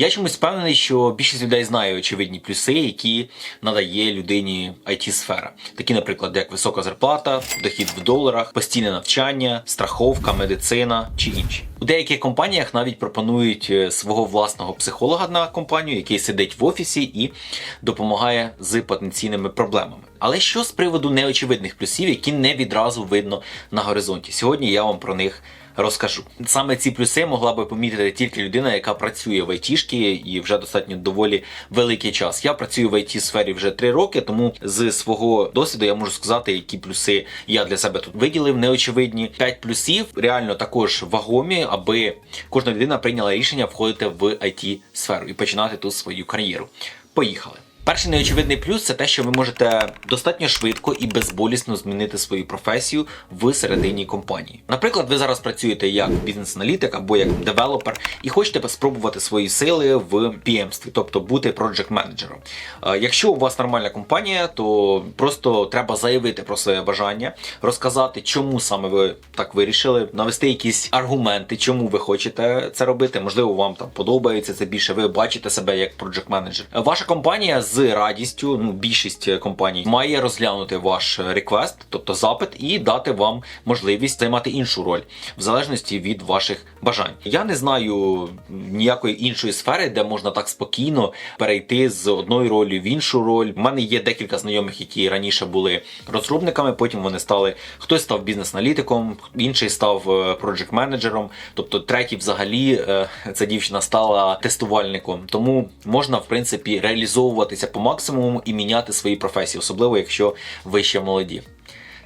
Я чомусь впевнений, що більшість людей знає очевидні плюси, які надає людині it сфера такі, наприклад, як висока зарплата, дохід в доларах, постійне навчання, страховка, медицина чи інші. У деяких компаніях навіть пропонують е, свого власного психолога на компанію, який сидить в офісі і допомагає з потенційними проблемами. Але що з приводу неочевидних плюсів, які не відразу видно на горизонті? Сьогодні я вам про них розкажу. Саме ці плюси могла би помітити тільки людина, яка працює в айтішки і вже достатньо доволі великий час. Я працюю в it сфері вже три роки, тому з свого досвіду я можу сказати, які плюси я для себе тут виділив. Неочевидні п'ять плюсів реально також вагомі, аби кожна людина прийняла рішення входити в it сферу і починати тут свою кар'єру. Поїхали. Перший неочевидний плюс це те, що ви можете достатньо швидко і безболісно змінити свою професію в середині компанії. Наприклад, ви зараз працюєте як бізнес-аналітик або як девелопер і хочете спробувати свої сили в PM-стві, тобто бути проджект менеджером. Якщо у вас нормальна компанія, то просто треба заявити про своє бажання, розказати, чому саме ви так вирішили, навести якісь аргументи, чому ви хочете це робити. Можливо, вам там подобається це більше. Ви бачите себе як проджект менеджер. Ваша компанія з радістю, ну більшість компаній має розглянути ваш реквест, тобто запит, і дати вам можливість займати іншу роль в залежності від ваших бажань. Я не знаю ніякої іншої сфери, де можна так спокійно перейти з одної ролі в іншу роль. У мене є декілька знайомих, які раніше були розробниками. Потім вони стали хтось став бізнес-аналітиком, інший став проджект менеджером. Тобто, третій, взагалі, е, ця дівчина стала тестувальником. Тому можна в принципі реалізовуватися по максимуму і міняти свої професії, особливо якщо ви ще молоді.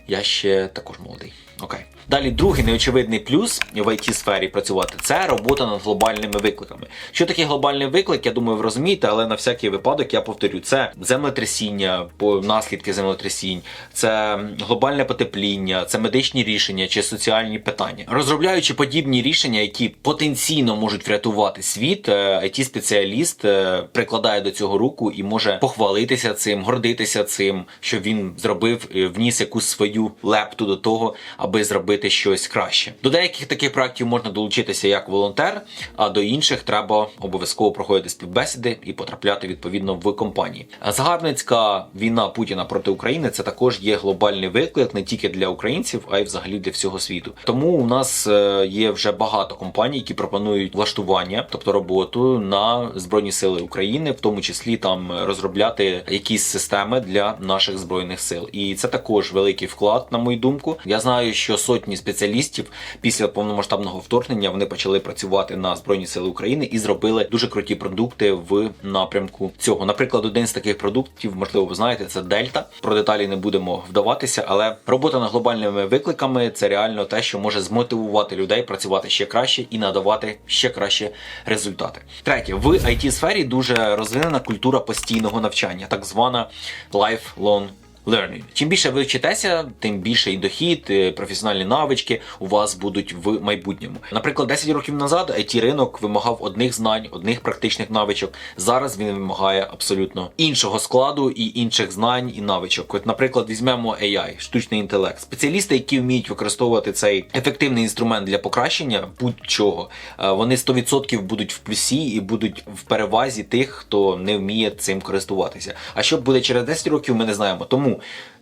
Я ще також молодий. Окей. Далі другий неочевидний плюс в it сфері працювати це робота над глобальними викликами. Що таке глобальний виклик? Я думаю, ви розумієте, але на всякий випадок я повторю: це землетрясіння, наслідки землетрясінь, це глобальне потепління, це медичні рішення чи соціальні питання. Розробляючи подібні рішення, які потенційно можуть врятувати світ, it спеціаліст прикладає до цього руку і може похвалитися цим, гордитися цим, що він зробив, е, вніс якусь свою лепту до того, аби зробити щось краще. До деяких таких проектів можна долучитися як волонтер, а до інших треба обов'язково проходити співбесіди і потрапляти відповідно в компанії. Загарбницька війна Путіна проти України це також є глобальний виклик не тільки для українців, а й взагалі для всього світу. Тому у нас е, є вже багато компаній, які пропонують влаштування, тобто роботу на збройні сили України, в тому числі там розробляти якісь системи для наших збройних сил. І це також великий вклад, на мою думку. Я знаю, що сотні спеціалістів після повномасштабного вторгнення вони почали працювати на збройні сили України і зробили дуже круті продукти в напрямку цього. Наприклад, один з таких продуктів, можливо, ви знаєте, це Дельта. Про деталі не будемо вдаватися, але робота над глобальними викликами це реально те, що може змотивувати людей працювати ще краще і надавати ще краще результати. Третє, в it сфері дуже розвинена культура постійного навчання, так звана lifelong learning. Чим більше ви вчитеся, тим більше і дохід, і професіональні навички у вас будуть в майбутньому. Наприклад, 10 років назад it ринок вимагав одних знань, одних практичних навичок. Зараз він вимагає абсолютно іншого складу і інших знань і навичок. От, наприклад, візьмемо AI, штучний інтелект. Спеціалісти, які вміють використовувати цей ефективний інструмент для покращення будь-чого, е, вони 100% будуть в плюсі і будуть в перевазі тих, хто не вміє цим користуватися. А що буде через 10 років, ми не знаємо. Тому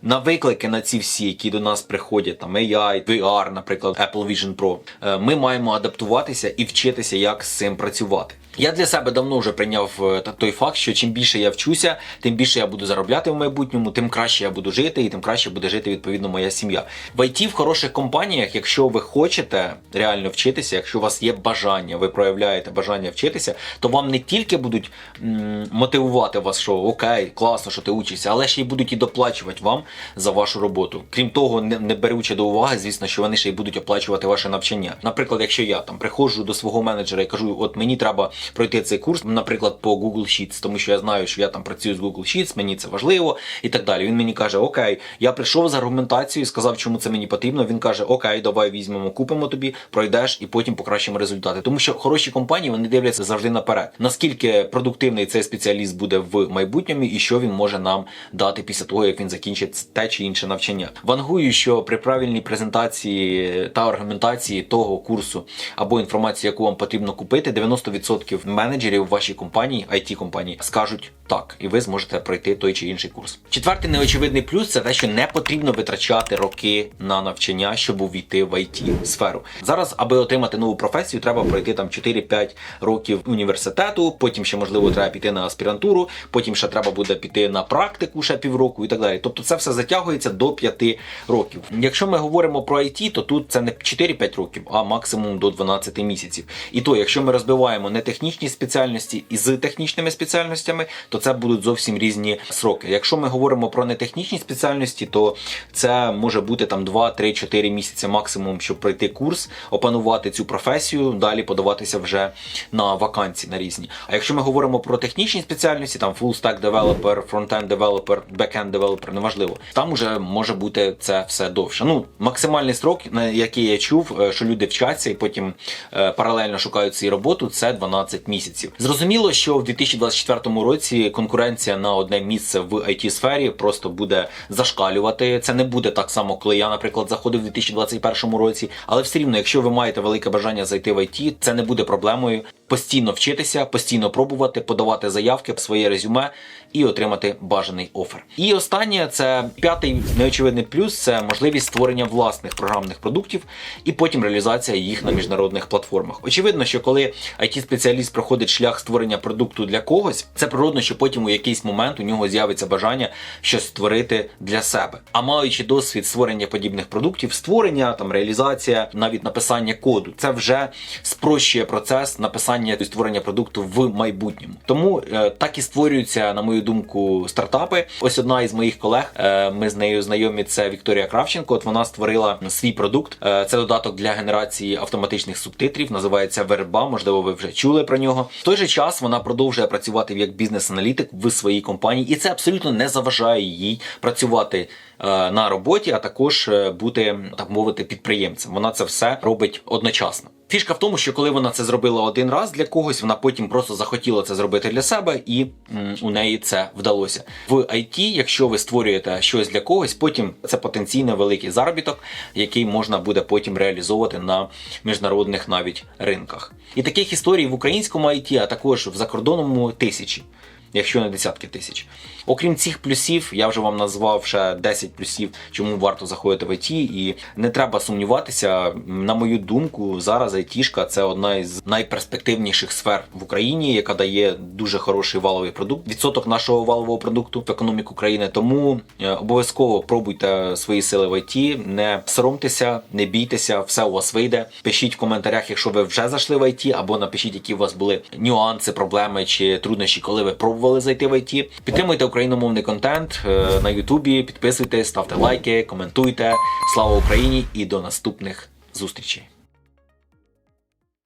на виклики на ці всі, які до нас приходять, там AI, VR, наприклад, Apple Vision Pro, е, ми маємо адаптуватися і вчитися, як з цим працювати. Я для себе давно вже прийняв е, той факт, що чим більше я вчуся, тим більше я буду заробляти в майбутньому, тим краще я буду жити, і тим краще буде жити відповідно моя сім'я. В IT в хороших компаніях, якщо ви хочете реально вчитися, якщо у вас є бажання, ви проявляєте бажання вчитися, то вам не тільки будуть м, мотивувати вас, що окей, класно, що ти учишся, але ще й будуть і доплачувати вам за вашу роботу. Крім того, не, не беручи до уваги, звісно, що вони ще й будуть оплачувати ваше навчання. Наприклад, якщо я там приходжу до свого менеджера і кажу, от мені треба пройти цей курс, наприклад, по Google Sheets, тому що я знаю, що я там працюю з Google Sheets, мені це важливо і так далі. Він мені каже: Окей, я прийшов з аргументацією, сказав, чому це мені потрібно. Він каже: Окей, давай візьмемо, купимо тобі, пройдеш і потім покращимо результати. Тому що хороші компанії вони дивляться завжди наперед. Наскільки продуктивний цей спеціаліст буде в майбутньому, і що він може нам дати після того, як він закінчить те чи інше навчання. Вангую, що при правильній презентації та аргументації того курсу або інформації, яку вам потрібно купити, 90% 100% менеджерів в вашій компанії, it компанії, скажуть так, і ви зможете пройти той чи інший курс. Четвертий неочевидний плюс це те, що не потрібно витрачати роки на навчання, щоб увійти в it сферу. Зараз, аби отримати нову професію, треба пройти там 4-5 років університету. Потім ще можливо треба піти на аспірантуру, потім ще треба буде піти на практику ще півроку і так далі. Тобто це все затягується до 5 років. Якщо ми говоримо про IT, то тут це не 4-5 років, а максимум до 12 місяців. І то, якщо ми розбиваємо не технічні спеціальності із технічними спеціальностями, то це будуть зовсім різні сроки. Якщо ми говоримо про нетехнічні спеціальності, то це може бути там 2-3-4 місяці максимум, щоб пройти курс, опанувати цю професію, далі подаватися вже на вакансії на різні. А якщо ми говоримо про технічні спеціальності, там full stack developer, front-end developer, back-end developer, неважливо, там уже може бути це все довше. Ну, максимальний строк, на який я чув, е, що люди вчаться і потім е, паралельно шукають свою роботу, це 12 місяців. Зрозуміло, що в 2024 році конкуренція на одне місце в it сфері просто буде зашкалювати. Це не буде так само, коли я, наприклад, заходив у 2021 році. Але все рівно, якщо ви маєте велике бажання зайти в IT, це не буде проблемою. Постійно вчитися, постійно пробувати, подавати заявки, своє резюме і отримати бажаний офер. І останнє це п'ятий неочевидний плюс це можливість створення власних програмних продуктів і потім реалізація їх на міжнародних платформах. Очевидно, що коли it спеціаліст проходить шлях створення продукту для когось, це природно, що потім у якийсь момент у нього з'явиться бажання щось створити для себе. А маючи досвід створення подібних продуктів, створення там реалізація, навіть написання коду, це вже спрощує процес написання і створення продукту в майбутньому. Тому е, так і створюються, на мою думку, стартапи. Ось одна із моїх колег, е, ми з нею знайомі. Це Вікторія Кравченко. От вона створила свій продукт. Е, це додаток для генерації автоматичних субтитрів. Називається Верба. Можливо, ви вже чули про нього. В той же час вона продовжує працювати як бізнес-аналітик в своїй компанії, і це абсолютно не заважає їй працювати на роботі, а також е, бути так мовити підприємцем. Вона це все робить одночасно. Фішка в тому, що коли вона це зробила один раз для когось, вона потім просто захотіла це зробити для себе, і м, у неї це вдалося. В IT, якщо ви створюєте щось для когось, потім це потенційно великий заробіток, який можна буде потім реалізовувати на міжнародних навіть ринках. І таких історій в українському IT, а також в закордонному тисячі. Якщо не десятки тисяч. Окрім цих плюсів, я вже вам назвав ще 10 плюсів, чому варто заходити в ІТ. І не треба сумніватися. На мою думку, зараз айтішка це одна із найперспективніших сфер в Україні, яка дає дуже хороший валовий продукт. Відсоток нашого валового продукту в економіку країни. Тому е, обов'язково пробуйте свої сили в ІТ, не соромтеся, не бійтеся, все у вас вийде. Пишіть в коментарях, якщо ви вже зайшли в ІТ, або напишіть, які у вас були нюанси, проблеми чи труднощі, коли ви пробували зайти в IT. Підтримуйте україномовний контент е, на Ютубі, підписуйтесь, ставте лайки, коментуйте. Слава Україні і до наступних зустрічей.